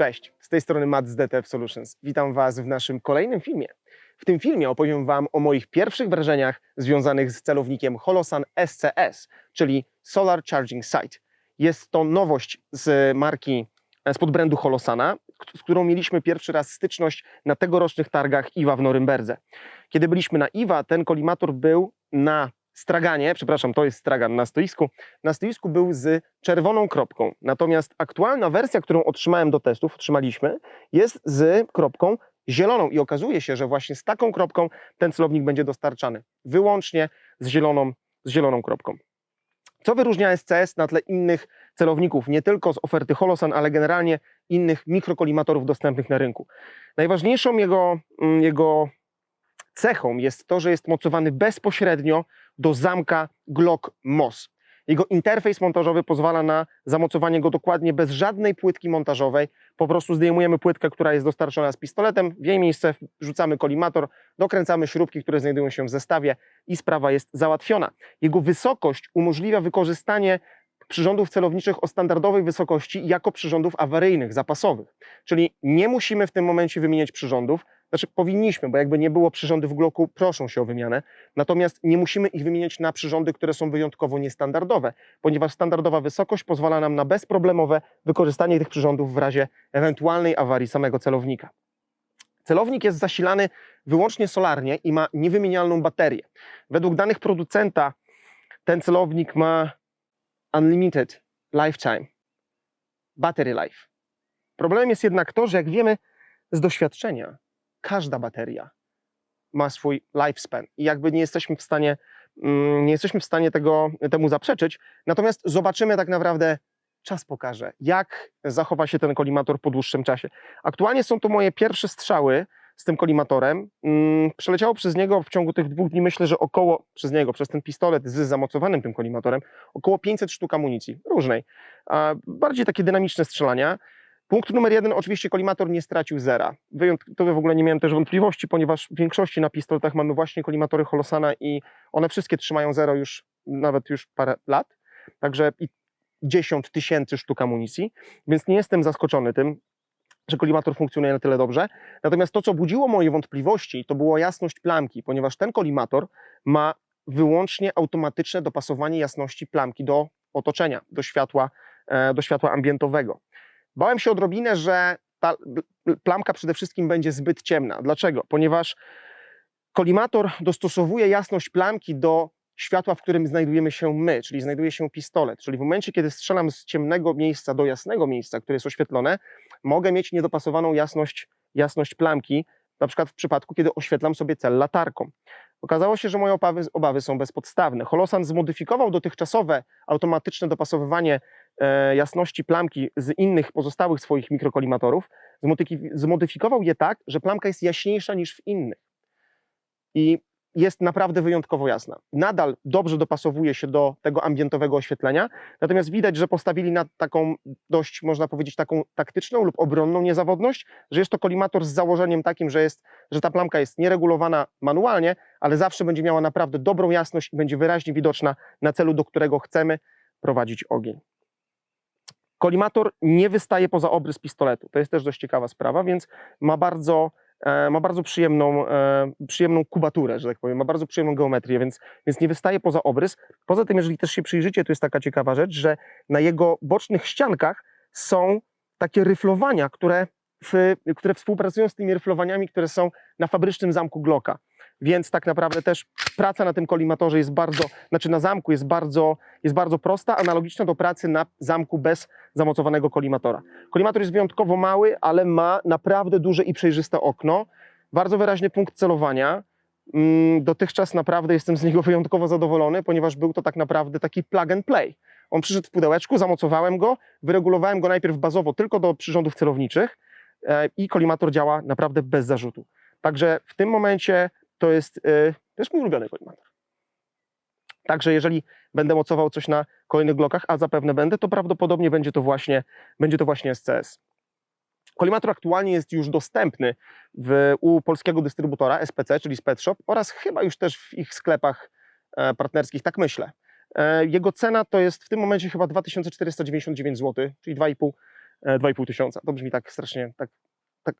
Cześć, z tej strony Matt z DTF Solutions. Witam Was w naszym kolejnym filmie. W tym filmie opowiem Wam o moich pierwszych wrażeniach związanych z celownikiem Holosan SCS, czyli Solar Charging Site. Jest to nowość z marki, z podbrandu Holosana, k- z którą mieliśmy pierwszy raz styczność na tegorocznych targach IWA w Norymberdze. Kiedy byliśmy na IWA, ten kolimator był na straganie, przepraszam, to jest stragan na stoisku, na stoisku był z czerwoną kropką. Natomiast aktualna wersja, którą otrzymałem do testów, otrzymaliśmy, jest z kropką zieloną i okazuje się, że właśnie z taką kropką ten celownik będzie dostarczany. Wyłącznie z zieloną, z zieloną kropką. Co wyróżnia SCS na tle innych celowników, nie tylko z oferty Holosan, ale generalnie innych mikrokolimatorów dostępnych na rynku? Najważniejszą jego, mm, jego cechą jest to, że jest mocowany bezpośrednio do zamka Glock MOS. Jego interfejs montażowy pozwala na zamocowanie go dokładnie bez żadnej płytki montażowej. Po prostu zdejmujemy płytkę, która jest dostarczona z pistoletem, w jej miejsce wrzucamy kolimator, dokręcamy śrubki, które znajdują się w zestawie i sprawa jest załatwiona. Jego wysokość umożliwia wykorzystanie przyrządów celowniczych o standardowej wysokości jako przyrządów awaryjnych, zapasowych. Czyli nie musimy w tym momencie wymieniać przyrządów, znaczy powinniśmy, bo jakby nie było przyrządy w Glocku, proszą się o wymianę, natomiast nie musimy ich wymieniać na przyrządy, które są wyjątkowo niestandardowe, ponieważ standardowa wysokość pozwala nam na bezproblemowe wykorzystanie tych przyrządów w razie ewentualnej awarii samego celownika. Celownik jest zasilany wyłącznie solarnie i ma niewymienialną baterię. Według danych producenta ten celownik ma unlimited lifetime, battery life. Problemem jest jednak to, że jak wiemy z doświadczenia, każda bateria ma swój lifespan i jakby nie jesteśmy w stanie, mm, nie jesteśmy w stanie tego, temu zaprzeczyć. Natomiast zobaczymy tak naprawdę, czas pokaże, jak zachowa się ten kolimator po dłuższym czasie. Aktualnie są to moje pierwsze strzały z tym kolimatorem. Mm, Przeleciało przez niego w ciągu tych dwóch dni, myślę, że około, przez niego, przez ten pistolet z zamocowanym tym kolimatorem, około 500 sztuk amunicji, różnej. Bardziej takie dynamiczne strzelania. Punkt numer jeden, oczywiście kolimator nie stracił zera. Wyjątkowo w ogóle nie miałem też wątpliwości, ponieważ w większości na pistoletach mamy właśnie kolimatory Holosana i one wszystkie trzymają zero już nawet już parę lat. Także i 10 tysięcy sztuk amunicji, więc nie jestem zaskoczony tym, że kolimator funkcjonuje na tyle dobrze. Natomiast to, co budziło moje wątpliwości, to była jasność plamki, ponieważ ten kolimator ma wyłącznie automatyczne dopasowanie jasności plamki do otoczenia, do światła, e, do światła ambientowego. Bałem się odrobinę, że ta plamka przede wszystkim będzie zbyt ciemna. Dlaczego? Ponieważ kolimator dostosowuje jasność plamki do światła, w którym znajdujemy się my, czyli znajduje się pistolet. Czyli w momencie, kiedy strzelam z ciemnego miejsca do jasnego miejsca, które jest oświetlone, mogę mieć niedopasowaną jasność, jasność plamki, na przykład w przypadku, kiedy oświetlam sobie cel latarką. Okazało się, że moje obawy, obawy są bezpodstawne. Holosan zmodyfikował dotychczasowe automatyczne dopasowywanie e, jasności plamki z innych pozostałych swoich mikrokolimatorów, zmodyfi- zmodyfikował je tak, że plamka jest jaśniejsza niż w innych. I jest naprawdę wyjątkowo jasna. Nadal dobrze dopasowuje się do tego ambientowego oświetlenia, natomiast widać, że postawili na taką dość, można powiedzieć, taką taktyczną lub obronną niezawodność, że jest to kolimator z założeniem takim, że, jest, że ta plamka jest nieregulowana manualnie, ale zawsze będzie miała naprawdę dobrą jasność i będzie wyraźnie widoczna na celu, do którego chcemy prowadzić ogień. Kolimator nie wystaje poza obrys pistoletu. To jest też dość ciekawa sprawa, więc ma bardzo, ma bardzo przyjemną, e, przyjemną kubaturę, że tak powiem, ma bardzo przyjemną geometrię, więc, więc nie wystaje poza obrys. Poza tym, jeżeli też się przyjrzycie, to jest taka ciekawa rzecz, że na jego bocznych ściankach są takie ryflowania, które, w, które współpracują z tymi ryflowaniami, które są na fabrycznym zamku Glocka. Więc tak naprawdę też praca na tym kolimatorze jest bardzo, znaczy na zamku jest bardzo, jest bardzo prosta, analogiczna do pracy na zamku bez zamocowanego kolimatora. Kolimator jest wyjątkowo mały, ale ma naprawdę duże i przejrzyste okno, bardzo wyraźny punkt celowania. Mm, Dotychczas naprawdę jestem z niego wyjątkowo zadowolony, ponieważ był to tak naprawdę taki plug and play. On przyszedł w pudełeczku, zamocowałem go, wyregulowałem go najpierw bazowo tylko do przyrządów celowniczych e, i kolimator działa naprawdę bez zarzutu. Także w tym momencie to jest e, też mój ulubiony kolimator. Także jeżeli będę mocował coś na kolejnych blokach, a zapewne będę, to prawdopodobnie będzie to właśnie, będzie to właśnie SCS. Kolimator aktualnie jest już dostępny w, u polskiego dystrybutora SPC, czyli Spec Shop oraz chyba już też w ich sklepach e, partnerskich, tak myślę. E, Jego cena to jest w tym momencie chyba 2499 zł, czyli 2,5 e, 2,5 tysiąca. To brzmi tak strasznie, tak, tak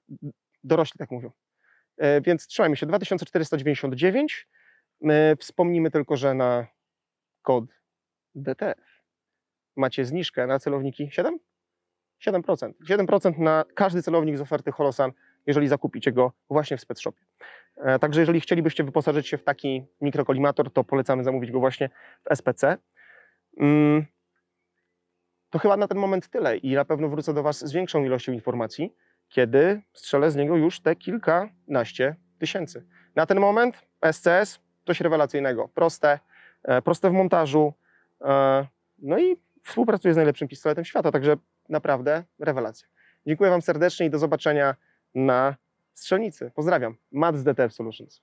dorośli tak mówią. E, Więc trzymajmy się, 2499. E, Wspomnimy tylko, że na kod DTF macie zniżkę na celowniki 7? 7%. 7% na każdy celownik z oferty Holosan, jeżeli zakupicie go właśnie w Specshopie. E, Także jeżeli chcielibyście wyposażyć się w taki mikrokolimator, to polecamy zamówić go właśnie w SPC. Mm, To chyba na ten moment tyle i na pewno wrócę do Was z większą ilością informacji, kiedy strzelę z niego już te kilkanaście tysięcy. Na ten moment SCS coś rewelacyjnego, proste, e, proste w montażu, e, no i współpracuje z najlepszym pistoletem świata, także naprawdę rewelacja. Dziękuję Wam serdecznie i do zobaczenia na strzelnicy. Pozdrawiam. Matt z DTF Solutions.